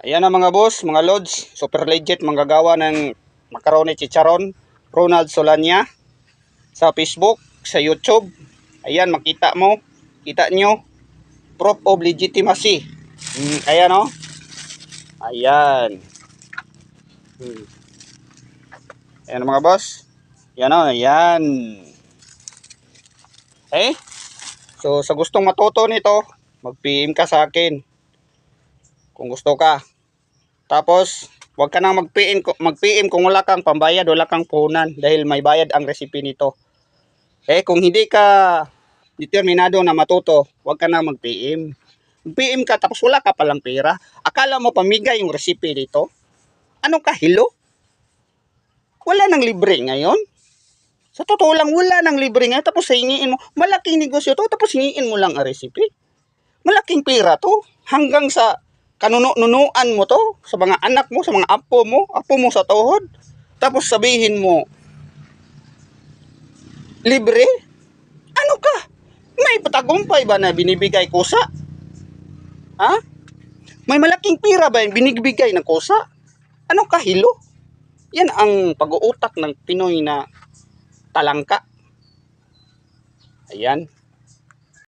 Ayan na mga boss, mga lods. Super legit manggagawa ng macaroni chicharon. Ronald Solania. Sa Facebook, sa YouTube. Ayan, makita mo. Kita nyo. Proof of legitimacy. Mm, ayan o. Ayan. Hmm. Ayan mga boss. Yan o, ayan. Eh, so sa gustong matuto nito, mag-PM ka sa akin kung gusto ka. Tapos, huwag ka nang mag-PM, mag-PM kung wala kang pambayad, wala kang puhunan dahil may bayad ang recipe nito. Eh, kung hindi ka determinado na matuto, huwag ka nang mag-PM. Mag-PM ka tapos wala ka palang pera. Akala mo pamigay yung recipe nito? Anong kahilo? Wala nang libre ngayon. Sa totoo lang, wala nang libre ngayon. Tapos hingiin mo, malaking negosyo to, tapos hingiin mo lang ang recipe. Malaking pera to. Hanggang sa kanuno-nunuan mo to sa mga anak mo, sa mga apo mo, apo mo sa tuhod. Tapos sabihin mo, libre? Ano ka? May patagumpay ba na binibigay kusa? Ha? May malaking pira ba yung binibigay ng kusa? Ano kahilo? Yan ang pag-uutak ng Pinoy na talangka. Ayan.